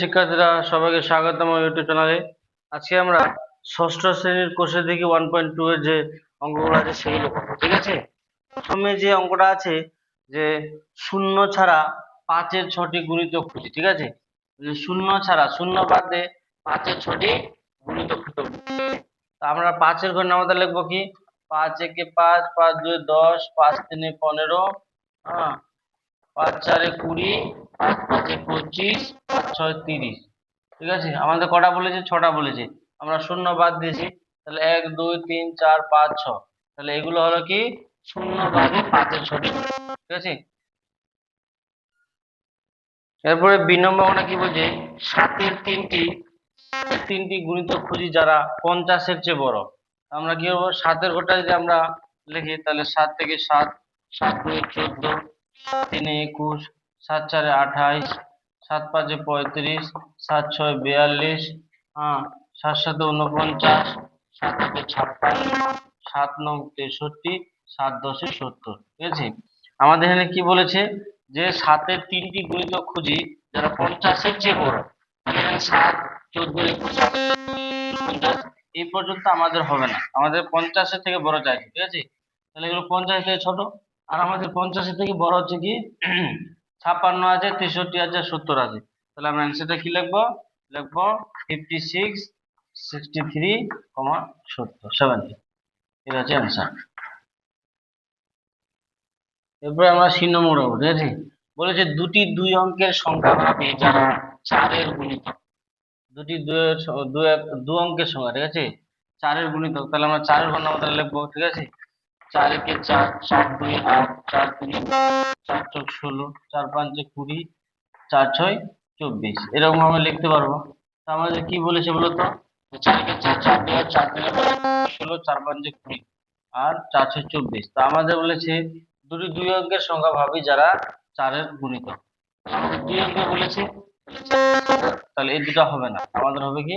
শিক্ষার্থীরা সবাইকে স্বাগতম ইউটিউব চ্যানেলে আজকে আমরা ষষ্ঠ শ্রেণির কোষে দেখি ওয়ান পয়েন্ট টু এর যে অঙ্কগুলো আছে সেগুলো ঠিক আছে? প্রথমে যে অঙ্কটা আছে যে শূন্য ছাড়া পাঁচের ছটি গুণিত খুঁজি, ঠিক আছে? শূন্য ছাড়া শূন্য বাদে পাঁচের ছটি গুণিত খুঁজতে তা আমরা পাঁচের ঘর নামাতে লিখব কি? পাঁচ একে পাঁচ পাঁচ দুই দশ, পাঁচ তিনে পনেরো হ্যাঁ? পাঁচ চারে কুড়ি পাঁচ পাঁচে পঁচিশ পাঁচ ছয় তিরিশ। ঠিক আছে? আমাদের কটা বলেছে? ছটা বলেছে। আমরা শূন্য বাদ দিয়েছি। তাহলে এক, দুই, তিন, চার, পাঁচ, ছ। তাহলে এগুলো হলো কি? শূন্য বাদে পাঁচের ঠিক আছে? এরপরে কি বলছে? সাতের তিনটি তিনটি গুণিত খুঁজি যারা পঞ্চাশের চেয়ে বড়। আমরা কি করব? সাতের ঘরটা যদি আমরা লিখি, তাহলে সাত থেকে সাত সাত দুই, চোদ্দ, তিনে, একুশ সাত চারে আঠাইশ, সাত পাঁচে পঁয়ত্রিশ, সাত ছয় বিয়াল্লিশ হ্যাঁ সাত সাতে উনপঞ্চাশ সাত আটে ছাপ্পান্ন, সাত নং তেষট্টি, সাত দশে সত্তর, ঠিক আছে? আমাদের এখানে কি বলেছে? যে সাতের তিনটি গুণিত খুঁজি, যারা পঞ্চাশের চেয়ে বড় সাত, চোদ্দ পঞ্চাশ, এই পর্যন্ত আমাদের হবে না। আমাদের পঞ্চাশের থেকে বড় চাইছে, ঠিক আছে? তাহলে এগুলো পঞ্চাশ থেকে ছোট, আর আমাদের পঞ্চাশের থেকে বড় হচ্ছে কি? ছাপ্পান্ন আছে, তেষট্টি আছে, সত্তর আছে। তাহলে আমরা অ্যান্সারটা কি লিখব? লিখব fifty six sixty three comma সত্তর সেভেন্টি এটা হচ্ছে অ্যান্সার এরপরে আমরা শূন্য মোড়াবো ঠিক আছে? বলেছে দুটি দুই অঙ্কের সংখ্যা হবে যারা চারের গুণিতক দুটি দুয়ের স- দু অঙ্কের সংখ্যা, ঠিক আছে? চারের গুণিতক তাহলে আমরা চারের ঘনমাত্রা লিখব, ঠিক আছে? চার একে চার চার দুই আট, চার তিনে, চার চোখ ষোলো, চার পাঁচে কুড়ি, চার ছয়, চব্বিশ। এরকম আমরা লিখতে পারব। তা আমাদের কি বলেছে বলতো চার একে চার চার দুই আট, চার তিনে, ষোলো চার পাঁচে কুড়ি আর চার ছয়, চব্বিশ। তা আমাদের বলেছে দুটি দুই অঙ্কের সংখ্যা ভাবি যারা চারের আমাদের দুই অঙ্ক বলেছে। তাহলে এই দুটো হবে না। আমাদের হবে কি?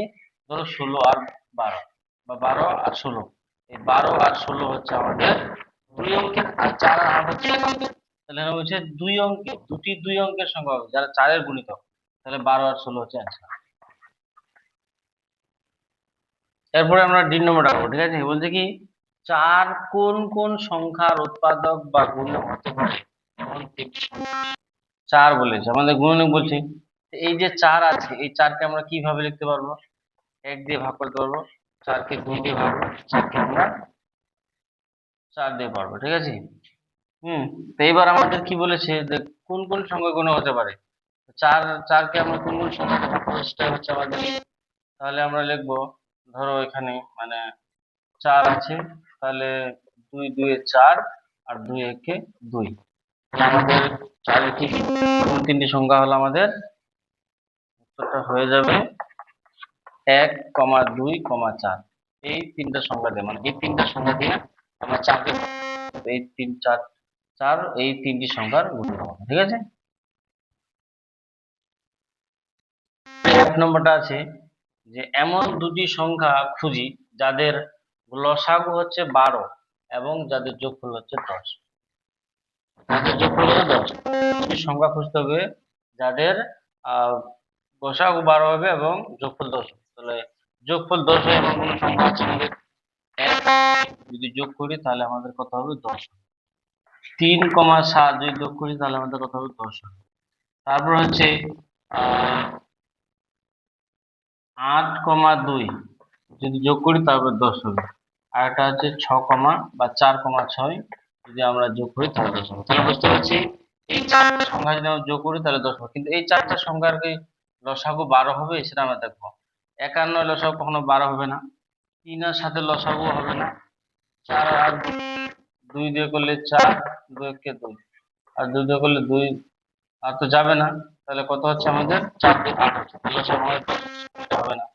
ধরো ষোলো আর বারো বা বারো আর ষোলো। এই বারো আর ষোলো হচ্ছে আমাদের দুই অঙ্কের, আর চার আর হচ্ছে তাহলে বলছে দুই অঙ্কে, দুটি দুই অঙ্কের সংখ্যা হবে, যারা চারের গুণিতক তাহলে বারো আর ষোলো হচ্ছে অ্যান্সার এরপরে আমরা ডিন নম্বরটা করব ঠিক আছে? বলছে কি, চার কোন কোন সংখ্যার উৎপাদক বা গুণক হতে পারে। চার বলেছে, আমাদের গুণনীয়ক বলছে। এই যে চার আছে, এই চারকে আমরা কীভাবে লিখতে পারব? এক দিয়ে ভাগ করতে পারব। চারকে দুই দিয়ে ভাগ চারকে আমরা চার দিয়ে পারব ঠিক আছে? হুম, তো এইবার আমাদের কি বলেছে যে কোন কোন সংখ্যা গুণ হতে পারে? চার, চারকে আমরা কোন কোন সংখ্যা হচ্ছে আমাদের। তাহলে আমরা লিখব, ধরো এখানে মানে চার আছে, তাহলে দুই দুয়ে চার আর দুই একে দুই। আমাদের চারের কি তিনটি সংখ্যা হলো আমাদের? উত্তরটা হয়ে যাবে এক কমা দুই কমা চার। এই তিনটা সংখ্যা দিয়ে মানে এই তিনটা সংখ্যা দিয়ে আমরা চারকে এই তিন, চার চার, এই তিনটি সংখ্যার হবে ঠিক আছে? এক নম্বরটা আছে যে, এমন দুটি সংখ্যা খুঁজি যাদের লসাগু হচ্ছে বারো এবং যাদের যোগফল হচ্ছে দশ। যাদের যোগফল হচ্ছে দশ। দুটি সংখ্যা খুঁজতে হবে যাদের লসাগু বারো হবে এবং যোগফল দশ হবে। তাহলে যোগফল দশ হয় এমন কোনো সংখ্যা আছে আমাদের যদি যোগ করি তাহলে আমাদের কত হবে? দশ। তিন কমা সাত যদি যোগ করি তাহলে আমাদের কত হবে? দশ তারপর হচ্ছে আট কমা দুই যদি যোগ করি তারপর দশ হবে। আর একটা হচ্ছে ছ কমা বা চার কমা ছয় যদি আমরা যোগ করি তাহলে দশ হবে। তাহলে বুঝতে পারছি, এই চারটা সংখ্যা যদি আমরা যোগ করি তাহলে দশ হবে। কিন্তু এই চারটা সংখ্যার কি লসাগু বারো হবে সেটা আমরা দেখব। একান্ন লসাগু কখনো বারো হবে না। তিন আর সাথে লসাগু হবে না। চার আর দুই দিয়ে করলে চার দুই একে দুই। আর দুই দিয়ে করলে দুই, আর তো যাবে না। তাহলে কত হচ্ছে আমাদের? চার দিয়ে আট লসাগু হবে না।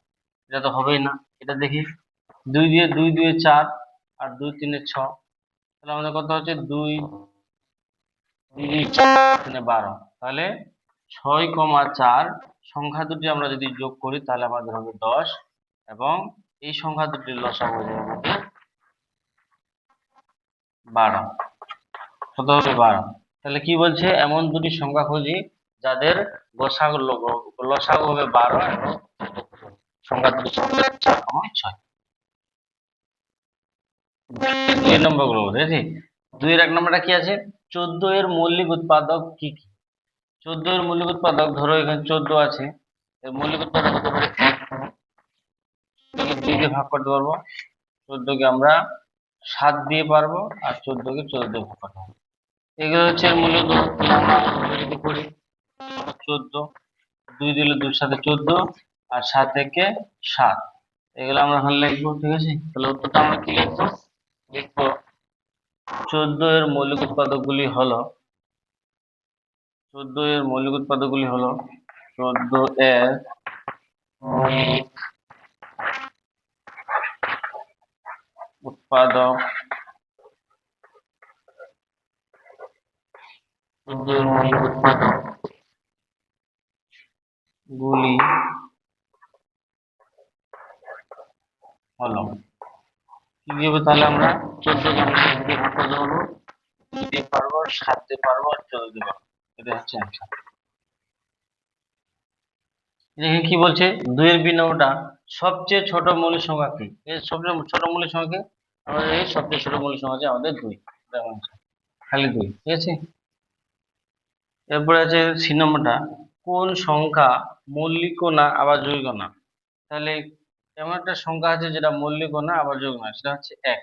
এটা তো হবেই না। এটা দেখি। দুই দিয়ে দুই দুয়ে চার আর দুই তিনে ছ। তাহলে আমাদের কত হচ্ছে? দুই দুই তিনে বারো। তাহলে ছয় কমা চার সংখ্যা দুটি আমরা যদি যোগ করি, তাহলে আমাদের হবে দশ, এবং এই সংখ্যা দুটির লসাগু হবে আমাদের বারো। কত হবে বারো। তাহলে কি বলছে? এমন দুটি সংখ্যা খুঁজি যাদের গোসাগু লসাগু হবে বারো সংখ্যা দুটো ছয়। দুই নম্বরগুলো আছে দুইয়ের এক নম্বরটা কি আছে? চোদ্দ এর মৌলিক উৎপাদক কি কি? চোদ্দ এর মৌলিক উৎপাদক, ধরো এখানে চোদ্দ আছে, এর মৌলিক উৎপাদক হতে পারে এক। ভাগ করতে পারব। চোদ্দকে আমরা সাত দিয়ে পারব আর চোদ্দকে চোদ্দ দিয়ে ভাগ করতে এগুলো হচ্ছে এর মূল্য করি চোদ্দ, দুই দিলে দুই সাথে চোদ্দ আর সাত থেকে সাত। এগুলো আমরা এখন লিখব, ঠিক আছে? তাহলে উত্তরটা আমরা কি লিখব? লিখব, চোদ্দ এর মৌলিক উৎপাদকগুলি হলো চোদ্দ এর মৌলিক উৎপাদকগুলি হলো চোদ্দ এর উৎপাদক চোদ্দ উৎপাদক, গুলি হলো। কি হবে তাহলে আমরা চোদ্দ কে আমরা পারব? দুই দিয়ে পারব আর দিয়ে পারব এটা কি বলছে? দুইয়ের সবচেয়ে ছোট মৌলিক সংখ্যা কি? সবচেয়ে ছোট মৌলিক সংখ্যা আমাদের এই সবচেয়ে ছোট মৌলিক সংখ্যা আছে আমাদের দুই। খালি দুই। ঠিক আছে? এরপরে আছে নম্বরটা। কোন সংখ্যা মৌলিক না আবার যৌগিক না? তাহলে এমন একটা সংখ্যা আছে যেটা মৌলিক না আবার যৌগিক না, সেটা হচ্ছে এক।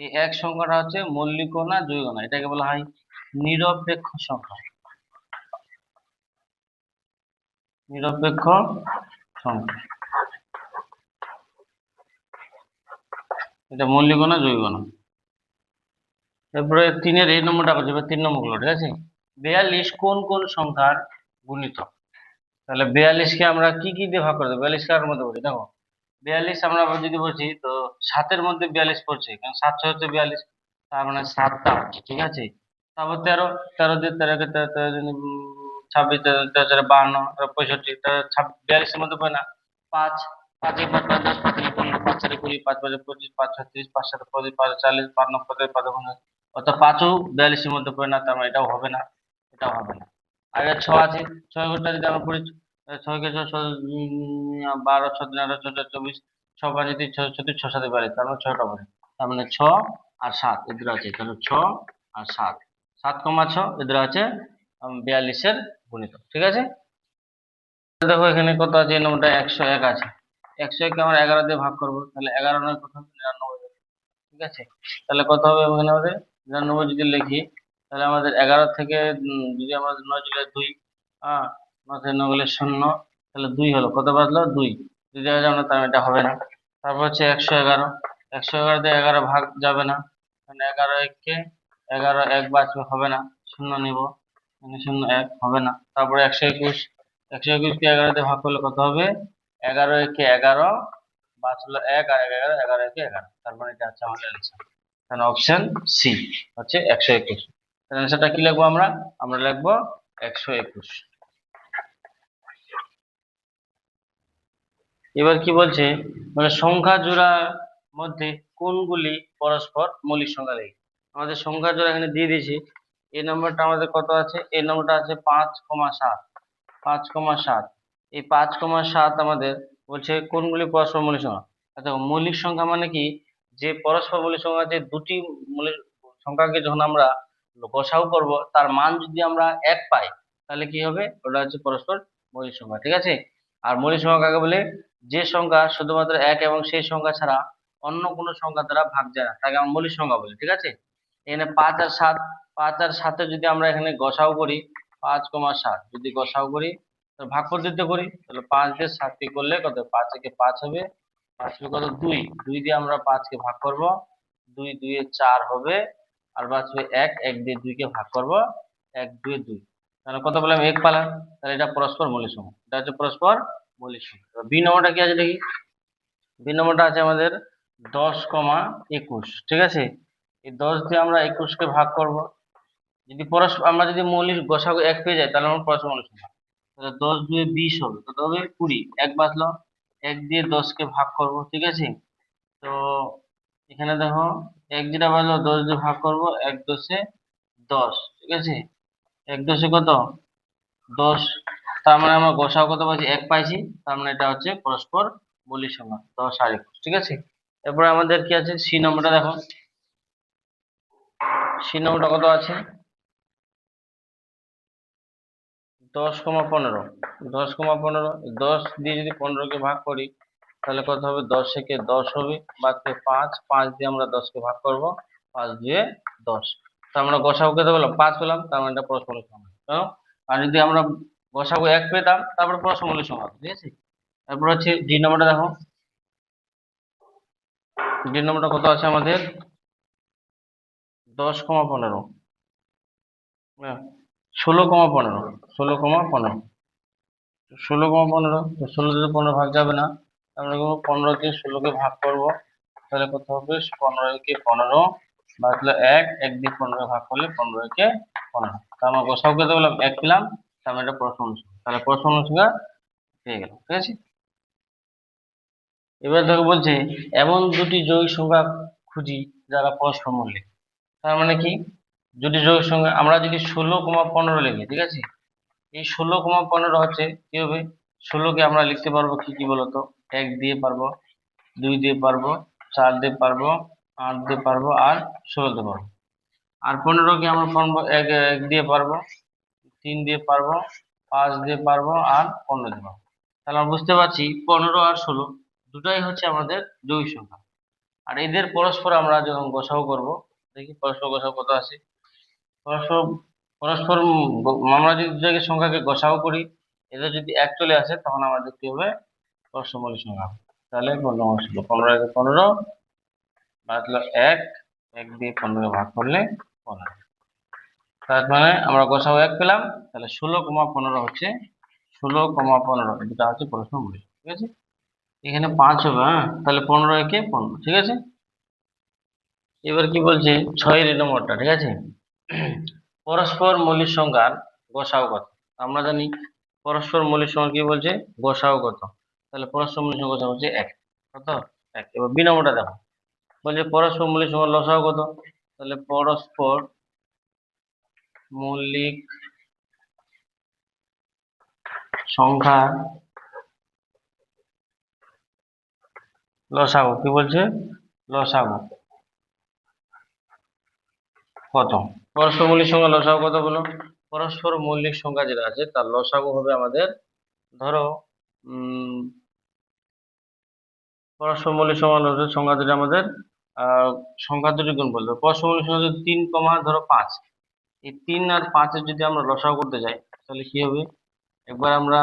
এই এক সংখ্যাটা হচ্ছে মৌলিক না যৌগিক না, এটাকে বলা হয় নিরপেক্ষ সংখ্যা। নিরপেক্ষ সংখ্যা। এটা মৌলিক না যৌগিক না তারপরে তিনের এই নম্বরটা এবার তিন নম্বরগুলো, ঠিক আছে? বিয়াল্লিশ কোন কোন সংখ্যার গুণিতক তাহলে বিয়াল্লিশকে আমরা কি কি দিয়ে ভাগ করে দেবো? বিয়াল্লিশ কার মধ্যে বলি দেখো, বিয়াল্লিশ আমরা যদি বলছি তো সাতের মধ্যে বিয়াল্লিশ পড়ছে, কারণ সাত ছয় হচ্ছে বিয়াল্লিশ, তার মানে সাতটা, ঠিক আছে? তারপর তেরো তেরো দিয়ে তেরোকে তেরো তেরো ছাব্বিশ চারে বাহান্ন তেরো পঁয়ষট্টি বিয়াল্লিশের মধ্যে পড়ে না। পাঁচ পাঁচে পাঁচ পাঁচ দশ পাঁচ পনেরো পাঁচ চারে কুড়ি পাঁচ পাঁচে পঁচিশ পাঁচ ছত্রিশ পাঁচ সাথে পঁচিশ পাঁচ চাল্লিশ পাঁচ নয় পাঁচ পঞ্চাশ অর্থাৎ পাঁচও বিয়াল্লিশের মধ্যে পড়ে না তার মানে এটাও হবে না এটাও হবে না। আর ছ আছে ছয় ঘণ্টা যদি আমরা পড়ি আহ, ছয়কে ছ ছ- উম, বারো ছ তিন আঠারো ছ চার চব্বিশ ছ পাঁচ তিন ছ ছত্রিশ ছ সাথে পারে তার মানে ছটা পারে তার মানে ছ আর সাত এদের আছে তাহলে ছ আর সাত। সাত কমা ছ এদের আছে বিয়াল্লিশের গুণিত, ঠিক আছে? দেখো এখানে কত আছে? নম্বরটা একশো এক আছে। একশো একে আমরা এগারো দিয়ে ভাগ করব, তাহলে এগারো নয় কত হবে নিরানব্বই। ঠিক আছে? তাহলে কত হবে এখানে আমাদের? নিরানব্বই যদি লিখি, তাহলে আমাদের এগারো থেকে যদি আমাদের নয় চলে দুই হ্যাঁ নয় থেকে নয় শূন্য, তাহলে দুই হলো, কত বাজলো দুই। যাবে না তার মানে এটা হবে না। তারপর হচ্ছে একশো এগারো। একশো এগারো দিয়ে এগারো ভাগ যাবে না। এগারো এককে এগারো এক বাঁচবে, হবে না। শূন্য নিব। শূন্য এক, হবে না। তারপরে একশো একুশ, একশো একুশকে এগারো দিয়ে ভাগ করলে কত হবে? এগারো একে এগারো বাঁচলো এক, আর এগারো এগারো একে এগারো। তার মানে এটা হচ্ছে আমাদের অ্যান্সার কারণ অপশন সি হচ্ছে একশো একুশ। তাহলে অ্যান্সারটা কি লিখব আমরা? আমরা লিখব একশো একুশ। এবার কি বলছে? মানে সংখ্যা জোড়ার মধ্যে কোনগুলি পরস্পর মৌলিক সংখ্যা দেখি আমাদের সংখ্যা জোড়া এখানে দিয়ে দিয়েছি। এই নম্বরটা আমাদের কত আছে? এই নম্বরটা আছে পাঁচ কমা সাত। পাঁচ কমা সাত। এই পাঁচ কমা সাত আমাদের বলছে কোনগুলি পরস্পর মৌলিক সংখ্যা? আচ্ছা মৌলিক সংখ্যা মানে কি? যে পরস্পর মৌলিক সংখ্যা আছে, দুটি মৌলিক সংখ্যাকে যখন আমরা গসাউ করব, তার মান যদি আমরা এক পাই, তাহলে কি হবে? ওটা হচ্ছে পরস্পর মৌলিক সংখ্যা, ঠিক আছে? আর মৌলিক সংখ্যা কাকে বলে? যে সংখ্যা শুধুমাত্র এক এবং সেই সংখ্যা ছাড়া অন্য কোনো সংখ্যা দ্বারা ভাগ যায় না। তাকে আমরা মৌলিক সংখ্যা বলি, ঠিক আছে? এখানে পাঁচ আর সাত পাঁচ আর সাথে যদি আমরা এখানে গসাও করি, পাঁচ কমা সাত। যদি গসাও করি তো ভাগ পদ্ধতিতে করি, তাহলে পাঁচ দিয়ে সাতকে করলে কত? পাঁচ একে পাঁচ হবে। পাঁচ কত? দুই। দুই দিয়ে আমরা পাঁচকে ভাগ করব। দুই দুইয়ে চার হবে। আর বাঁচবে এক। এক দিয়ে দুইকে ভাগ করব। এক দুই দুই। তাহলে কত বললাম এক পেলাম। তাহলে এটা পরস্পর মৌলিক এটা হচ্ছে পরস্পর মৌলিক এবার বি নম্বরটা কি আছে দেখি? বি নম্বরটা আছে আমাদের দশ কমা একুশ। ঠিক আছে? এই দশ দিয়ে আমরা একুশকে ভাগ করব। যদি পরস্পর আমরা যদি মৌলিক গসাগু এক পেয়ে যাই, তাহলে আমরা পরস্পর মৌলিক সংখ্যা তাহলে দশ দুয়ে বিশ হবে কত হবে কুড়ি, এক বাঁচলো এক দিয়ে দশকে ভাগ করব, ঠিক আছে? তো এখানে দেখো, এক যেটা বাজলো দশ দিয়ে ভাগ করব, এক দশে দশ, ঠিক আছে? এক দশে কত? দশ, তার মানে আমরা গোসাও কত পাইছি? এক পাইছি, তার মানে এটা হচ্ছে পরস্পর মৌলিক সংখ্যা, দশ আর একুশ, ঠিক আছে? এরপরে আমাদের কি আছে? সি নম্বরটা দেখো। সি নম্বরটা কত আছে? দশ কমা পনেরো। দশ কমা পনেরো, দশ দিয়ে যদি পনেরোকে ভাগ করি, তাহলে কত হবে? দশ থেকে দশ হবে বাদ থেকে পাঁচ পাঁচ দিয়ে আমরা দশকে ভাগ করব, পাঁচ দিয়ে দশ। তো আমরা গসাগু কত পেলাম? পাঁচ পেলাম, তার মানে এটা পরস্পর সংখ্যা কেন? আর যদি আমরা গসাগু এক পেতাম, তারপরে পরস্পর মূল্য সংখ্যা ঠিক আছে? তারপর হচ্ছে ডি নম্বরটা দেখো। ডি নম্বরটা কত আছে আমাদের? দশ কমা পনেরো। হ্যাঁ। ষোলো কমা পনেরো, ষোলো কমা পনেরো। ষোলো কমা পনেরো তো ষোলো থেকে পনেরো ভাগ যাবে না। আমরা কোনো পনেরোকে ষোলোকে ভাগ করব, তাহলে কত হবে? পনেরোকে পনেরো বাদলে এক এক দিয়ে পনেরো ভাগ করলে পনেরো একে পনেরো। তার আমরা গোসাও কত বললাম এক পেলাম। মানে এটা প্রশ্ন অনুসংখ্যা তাহলে প্রশ্ন অনুসার পেয়ে গেলাম, ঠিক আছে? এবার দেখো বলছে, এমন দুটি যৌগিক সংখ্যা খুঁজি যারা পরস্পর মূল্যে তার মানে কি? দুটি যোগের সংখ্যা, আমরা যদি ষোলো কমা পনেরো লিখি, ঠিক আছে? এই ষোলো কমা পনেরো হচ্ছে কি হবে? ষোলোকে আমরা লিখতে পারব কি কি বলতো? এক দিয়ে পারব, দুই দিয়ে পারব, চার দিয়ে পারব, আট দিয়ে পারব, আর ষোলো দিয়ে পারব। আর পনেরোকে আমরা পারব এক এক দিয়ে পারব, তিন দিয়ে পারব, পাঁচ দিয়ে পারব, আর পনেরো দিয়ে পারব। তাহলে আমরা বুঝতে পারছি পনেরো আর ষোলো দুটাই হচ্ছে আমাদের যৌগিক সংখ্যা। আর এদের পরস্পর আমরা যখন গোসাও করব, দেখি পরস্পর গোসাও কত আছে পরস্পর পরস্পর আমরা যদি দুটাকে সংখ্যাকে গোসাও করি। এদের যদি এক চলে আসে, তখন আমাদের কি হবে? পরস্পর মৌলিক সংখ্যা। তাহলে পনেরো ষোলো পনেরো একে পনেরো বাদলো এক। এক দিয়ে পনেরো ভাগ করলে পনেরো। তার মানে আমরা গোসাও এক পেলাম। তাহলে ষোলো কমা পনেরো হচ্ছে, ষোলো কমা পনেরো দুটা হচ্ছে পরস্পর মৌলিক ঠিক আছে? এখানে পাঁচ হবে হ্যাঁ? তাহলে পনেরো একে পনেরো, ঠিক আছে? এবার কি বলছে? ছয়ের নম্বরটা ঠিক আছে? পরস্পর মৌলিক সংখ্যার গোসাও কত আমরা জানি পরস্পর মৌলিক সংখ্যা কি বলছে? গোসাও কত তাহলে পরস্পর মৌলিক সংখ্যা হচ্ছে এক। কত? এক। এবার বি নম্বরটা দেখো। বলছে পরস্পর মৌলিক সংখ্যা লসাও কত তাহলে পরস্পর মৌলিক সংখ্যার লসাগু। কি বলছে? লসাগু। কত? পরস্পর মৌলিক সংখ্যা লসাগু কত বলো পরস্পর মৌলিক সংখ্যা যেটা আছে, তার লসাগু হবে আমাদের, ধরো পরস্পর মৌলিক সংখ্যা লসাগু সংখ্যা যেটা আমাদের সংখ্যা দুটি গুণ বলতে হবে। পরস্পর মৌলিক সংখ্যা যদি তিন কমা, ধরো পাঁচ, এই তিন আর পাঁচের যদি আমরা লসাগু করতে যাই, তাহলে কি হবে? একবার আমরা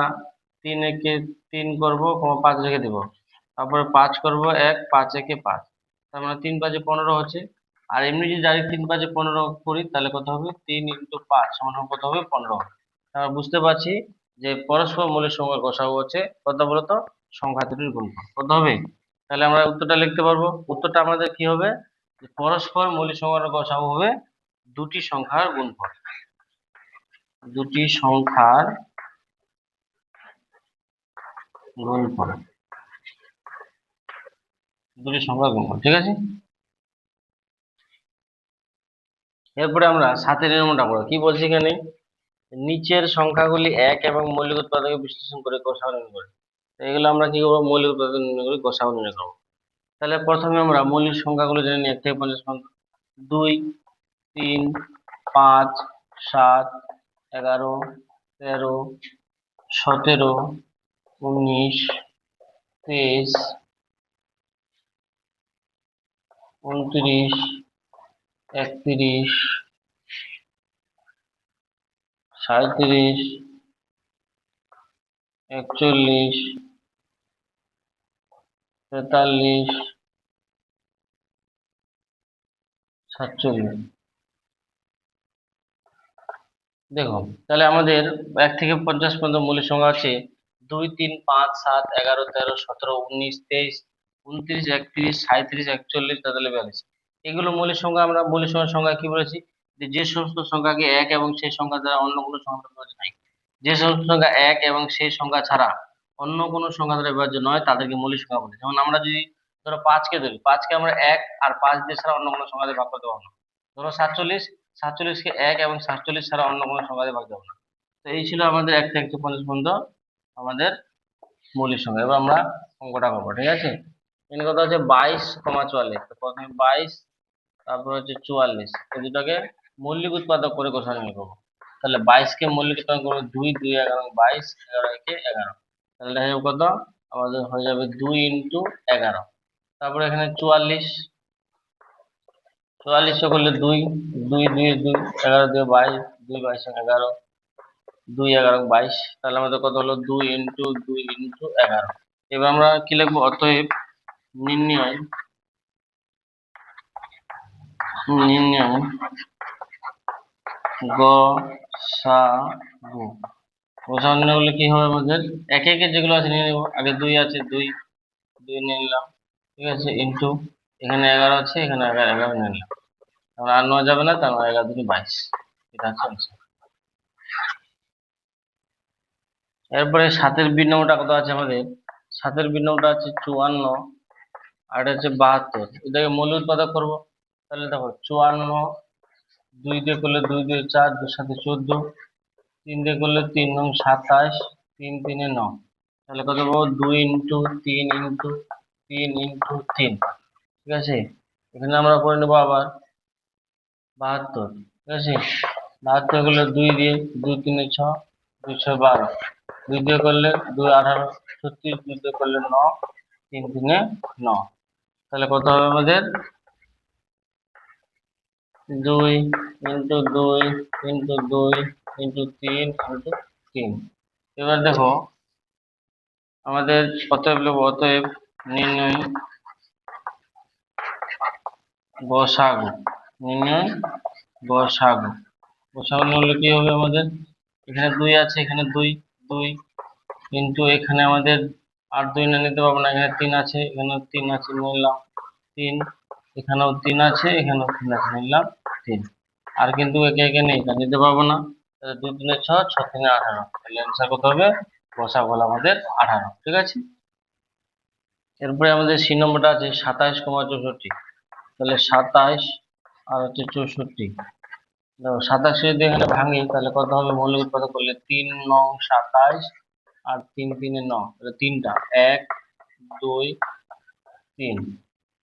তিন একে তিন করব, কমা পাঁচ রেখে দেবো। তারপরে পাঁচ করব, এক, পাঁচ একে পাঁচ। তার মানে তিন পাঁচে পনেরো হচ্ছে। আর এমনি যদি ডাইরেক্ট তিন পাঁচে পনেরো করি, তাহলে কত হবে? তিন ইন্টু পাঁচ সমান কত হবে? পনেরো। তাহলে বুঝতে পারছি যে পরস্পর মৌলিক সংখ্যার গসাগু হচ্ছে, কত বলতো সংখ্যা দুটির গুণফল। কত হবে? তাহলে আমরা উত্তরটা লিখতে পারব। উত্তরটা আমাদের কি হবে? পরস্পর মৌলিক সংখ্যার গসাগু হবে দুটি সংখ্যার গুণফল। দুটি সংখ্যার গুণফল। দুটি সংখ্যার গুণফল, ঠিক আছে? এরপরে আমরা সাতের নিয়মটা পড়ো কি বলছি এখানে? নিচের সংখ্যাগুলি এক এবং মৌলিক উৎপাদকে বিশ্লেষণ করে গোসাগু নির্ণয় করে। এগুলো আমরা কি করব? মৌলিক উৎপাদক নির্ণয় করে গোসাগু নির্ণয় করব। তাহলে প্রথমে আমরা মৌলিক সংখ্যাগুলো জেনে নিই। এক থেকে পঞ্চাশ পর্যন্ত দুই, তিন, পাঁচ, সাত, এগারো, তেরো, সতেরো, উনিশ, তেইশ, উনত্রিশ একত্রিশ, সাঁইত্রিশ, একচল্লিশ, তেতাল্লিশ, সাতচল্লিশ। দেখো, তাহলে আমাদের এক থেকে পঞ্চাশ পর্যন্ত মৌলিক সংখ্যা আছে। দুই, তিন, পাঁচ, সাত, এগারো, তেরো, সতেরো, উনিশ, তেইশ, উনত্রিশ, একত্রিশ, সাঁইত্রিশ, একচল্লিশ, তেতাল্লিশ, বিয়াল্লিশ। এগুলো মৌলিক সংখ্যা আমরা মৌলিক সংখ্যার সংখ্যা কি বলেছি? যে সমস্ত সংখ্যাকে এক এবং সেই সংখ্যা দ্বারা অন্য কোনো সংখ্যা বিভাজ্য নাই। যে সমস্ত সংখ্যা এক এবং সেই সংখ্যা ছাড়া অন্য কোনো সংখ্যা দ্বারা বিভাজ্য নয়, তাদেরকে মৌলিক সংখ্যা বলে। যেমন আমরা যদি ধরো পাঁচকে ধরি, পাঁচকে আমরা এক আর পাঁচ দিয়ে ছাড়া অন্য কোনো সংখ্যা দিয়ে ভাগ করতে পারব না। ধরো সাতচল্লিশ, সাতচল্লিশকে এক এবং সাতচল্লিশ ছাড়া অন্য কোনো সংখ্যা দিয়ে ভাগ দেবো না। তো এই ছিল আমাদের এক থেকে পঞ্চাশ পর্যন্ত আমাদের মৌলিক সংখ্যা এবার আমরা অঙ্কটা করব, ঠিক আছে? এখানে কথা হচ্ছে বাইশ কমা চুয়াল্লিশ। প্রথমে বাইশ তারপর হচ্ছে চুয়াল্লিশ। এই দুটাকে মৌলিক উৎপাদক করে কোষা নিয়ে করব। তাহলে বাইশকে মৌলিক উৎপাদক করব দুই দুই এগারো, বাইশ, এগারো একে এগারো। তাহলে দেখা যাবে কত? আমাদের হয়ে যাবে দুই ইন্টু এগারো। তারপরে এখানে চুয়াল্লিশ। চুয়াল্লিশশো করলে দুই দুই দুই দুই, এগারো, দুই, বাইশ দুই, বাইশ, এগারো, দুই, এগারো, বাইশ। তাহলে আমাদের কত হলো? দুই ইন্টু দুই ইন্টু এগারো। এবার আমরা কি লিখব? অতএব নির্ণয় নির্ণয় গ, সা, গু। গোসা নির্ণয় করলে কি হবে আমাদের? একে একে যেগুলো আছে নিয়ে নেব। আগে দুই আছে, দুই দুই নিয়ে নিলাম। ঠিক আছে ইন্টু এখানে এগারো আছে, এখানে এগারো এগারো নিয়ে নিলাম। তাহলে আর নেওয়া যাবে না তার এগারো দুটো বাইশ। এটা হচ্ছে এরপরে সাতের বিনমটা কত আছে আমাদের? সাতের বিনমটা আছে চুয়ান্ন, আর হচ্ছে বাহাত্তর। এটাকে মূল উৎপাদক করব। তাহলে দেখো চুয়ান্ন, দুই দিয়ে করলে দুই দিয়ে চার, দুই সাথে চোদ্দ, তিন দিয়ে করলে তিন নং সাতাশ, তিন তিনে ন। তাহলে কত পাবো? দুই ইন্টু তিন ইন্টু তিন ইন্টু তিন। ঠিক আছে? এখানে আমরা করে নেব আবার বাহাত্তর। ঠিক আছে? বাহাত্তর করলে দুই দিয়ে দুই তিনে ছ, দুই ছয় বারো। দুই দিয়ে করলে দুই আঠারো, ছত্রিশ, দুই দিয়ে করলে ন, তিন তিনে ন। তাহলে কত হবে আমাদের? দুই ইন্টু দুই ইন্টু দুই ইন্টু তিন ইন্টু তিন। এবার দেখো, আমাদের অতএব লিখব অতএব নির্ণয় গসাগু নির্ণয় গসাগু গসাগু নির্ণয় কি হবে আমাদের? এখানে দুই আছে, এখানে দুই দুই কিন্তু এখানে আমাদের আর দুই না নিতে পারব না, এখানে তিন আছে এখানে তিন আছে নিলাম তিন এখানেও তিন আছে, এখানেও তিন আছে, নিলাম তিন। আর কিন্তু একে একে নেই তা নিতে পারব না। দুই তিনে ছ ছ তিনে আঠারো। তাহলে অ্যান্সার কত হবে বসাগ হলো আমাদের আঠারো, ঠিক আছে? এরপরে আমাদের সি নম্বরটা আছে সাতাইশ কমা চৌষট্টি। তাহলে সাতাইশ আর হচ্ছে চৌষট্টি। সাতাশ যদি এখানে ভাঙি, তাহলে কত হবে? মৌলিক উৎপাদক করলে তিন নং সাতাইশ আর তিন তিনে ন। তাহলে তিনটা, এক, দুই, তিন।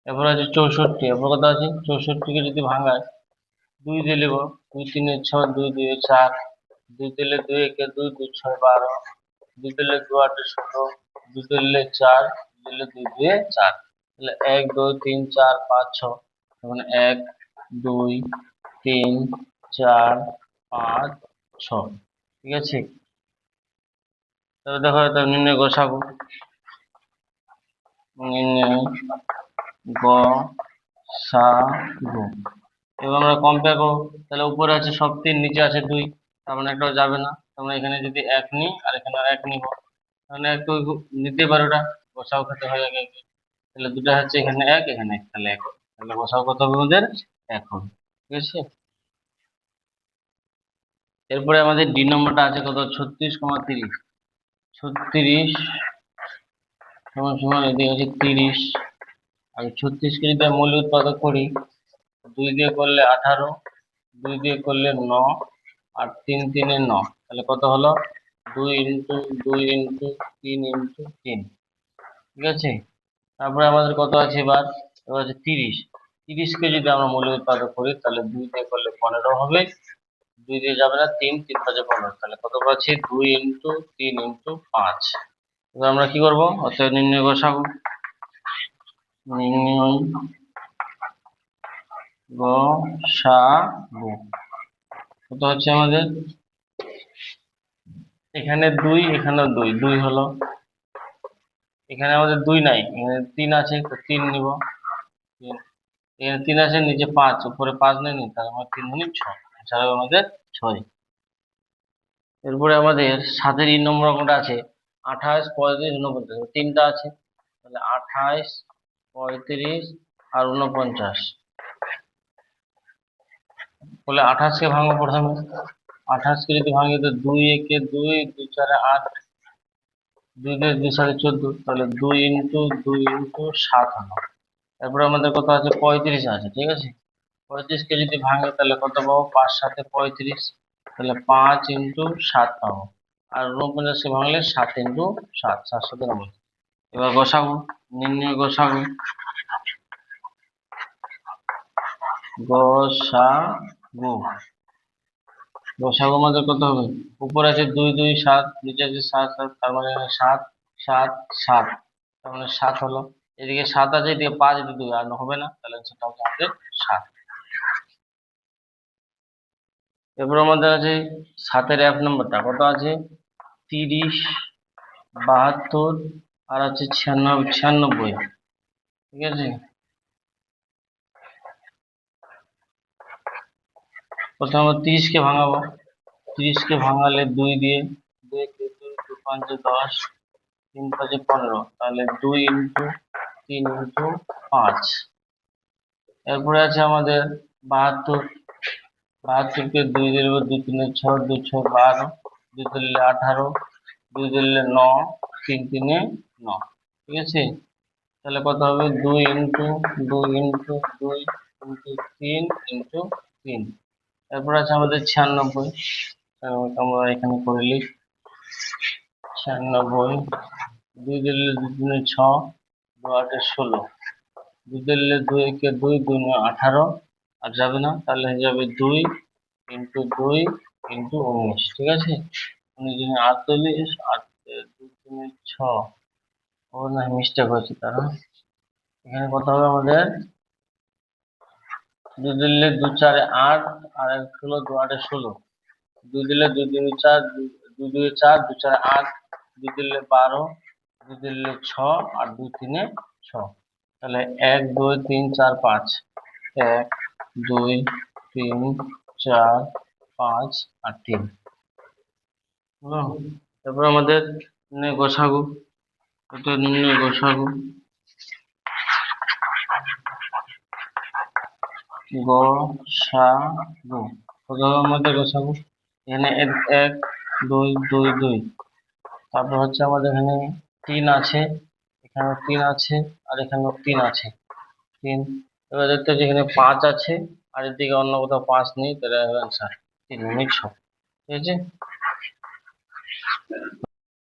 এরপর আছে চৌষট্টি, এরপর কথা আছে? চৌষট্টিকে যদি ভাঙায়, দুই দিয়ে নেব দুই তিনে ছয়, দুই দুই চার, দুই দিলে দুই একে দুই দুই ছয় বারো, দুই দিলে দু আটে ষোলো, দুই দিলে চার, দুই দিলে দুই দুয়ে চার। তাহলে এক, দুই, তিন, চার, পাঁচ ছ তখন এক, দুই, তিন, চার, পাঁচ ছ ঠিক আছে? তবে দেখো এটা নির্ণয় গোসাগু নির্ণয় গ, সা, গু। এবার আমরা কম্পেয়ার করব। তাহলে উপরে আছে সব তিন, নিচে আছে দুই। তার মানে একটাও যাবে না। তোমরা এখানে যদি এক নিই, আর এখানে এক নিব। তাহলে একটু নিতে পারো ওটা। বসাও খেতে হয় আগে। তাহলে দুটো হচ্ছে এখানে এক এখানে এক। তাহলে এক। তাহলে বসাও কত হবে আমাদের এক হবে। ঠিক আছে? এরপরে আমাদের ডি নম্বরটা আছে কত? ছত্রিশ কমা তিরিশ। ছত্রিশ সমান সমান এদিকে আছে তিরিশ। আর ছত্রিশকে যদি আমি মূল্য উৎপাদক করি। দুই দিয়ে করলে আঠারো, দুই দিয়ে করলে ন আর তিন তিনে ন। তাহলে কত হলো? দুই ইন্টু দুই ইন্টু, তিন ইন্টু তিন। ঠিক আছে? তারপরে আমাদের কত আছে এবার? এবার আছে তিরিশ। তিরিশকে যদি আমরা মূল্য উৎপাদন করি, তাহলে দুই দিয়ে করলে পনেরো হবে। দুই দিয়ে যাবে না, তিন তিন পাঁচে পনেরো। তাহলে কত পাচ্ছি? দুই ইন্টু, তিন ইন্টু পাঁচ। এবার আমরা কি করব? অতএব নির্ণয় বসাবো। কত হচ্ছে আমাদের? এখানে দুই, এখানেও দুই। দুই হলো। এখানে আমাদের দুই নাই। এখানে তিন আছে তিন নিব। এখানে তিন আছে, নিচে পাঁচ। উপরে পাঁচ নেই নি আমার তিন গুণিত ছয়। আমাদের ছয়। এরপরে আমাদের সাতের নম্বর অঙ্কটা আছে। আঠাশ, পঁয়ত্রিশ উনপঞ্চাশ তিনটা আছে। তাহলে আঠাশ পঁয়ত্রিশ আর উনপঞ্চাশ বলে আঠাশকে ভাঙবো প্রথমে। আঠাশকে যদি ভাঙি, তো দুই একে দুই দুই চারে আট, দুই দুই সাথে চোদ্দ, তাহলে দুই ইন্টু দুই ইন্টু সাত হলো তারপরে আমাদের কত আছে? পঁয়ত্রিশ আছে, ঠিক আছে? পঁয়ত্রিশকে যদি ভাঙে, তাহলে কত পাবো? পাঁচ সাথে পঁয়ত্রিশ, তাহলে পাঁচ ইন্টু সাত পাবো। আর উনপঞ্চাশকে ভাঙলে সাত ইন্টু সাত সাতশো নব্বই এবার গোসাগু নির্ণয় গোসাগু। গোসাগু গোসাগু আমাদের কত হবে? উপরে আছে দুই দুই, সাত, নিচে আছে সাত সাত, তার মানে সাত সাত সাত। তার মানে সাত হলো। এদিকে সাত আছে, এদিকে পাঁচ, এদিকে দুই। আর হবে না, তাহলে সেটা হচ্ছে আমাদের সাত। এরপর আমাদের আছে সাতের এক নম্বরটা। কত আছে? তিরিশ, বাহাত্তর আর আছে ছিয়ানব্বই ছিয়ানব্বই। ঠিক আছে? প্রথমে তিরিশকে ভাঙাবো। তিরিশকে ভাঙালে দুই দিয়ে দুই দুই পাঁচে দশ, তিন পাঁচে পনেরো। তাহলে দুই ইন্টু তিন ইন্টু পাঁচ। এরপরে আছে আমাদের বাহাত্তর। বাহাত্তরকে দুই দিলে দুই তিনে ছ দুই ছ বারো, দুই দিলে আঠারো, দুই দিলে ন, তিন তিনে ন, ঠিক আছে? তাহলে কত হবে? দুই ইন্টু দুই ইন্টু দুই ইন্টু তিন ইন্টু তিন। এরপর আছে আমাদের ছিয়ানব্বই। আমরা এখানে করে লিখ। ছিয়ানব্বই, দুই দিলে দুই তিনে ছ দু আটে ষোলো। দুই দিলে দুই একে দুই দুই আঠারো। আর যাবে না? তাহলে হয়ে যাবে দুই ইন্টু দুই ইন্টু উনিশ, ঠিক আছে? উনিশ দিনে আটচল্লিশ আট, দুই তিনে ছ ও না মিস্টেক হয়েছে কারণ এখানে কত হবে আমাদের দুই দিলে দু চারে আট, আর এক ষোলো দু আটে ষোলো। দুই দিলে দুই তিনে চার, দুই- দুই দুই চার দু চারে আট, দুই দিলে বারো, দুই দিলে ছ, আর দুই তিনে ছ। তাহলে এক, দুই, তিন, চার, পাঁচ। এক, দুই, তিন, চার, পাঁচ, আর তিন। তারপর আমাদের গোসাগু এটা নির্ণয় গোসাগু গোসাগু হবে গোসাগু এখানে এক এক, দুই দুই দুই। তারপর হচ্ছে আমাদের এখানে তিন আছে। এখানে তিন আছে আর এখানেও তিন আছে। তিন। এবার দেখতে হচ্ছে এখানে পাঁচ আছে। আর এদিকে অন্য কোথাও পাঁচ নেই। তাহলে অ্যান্সার তিন, মিনিট ছ ঠিক আছে?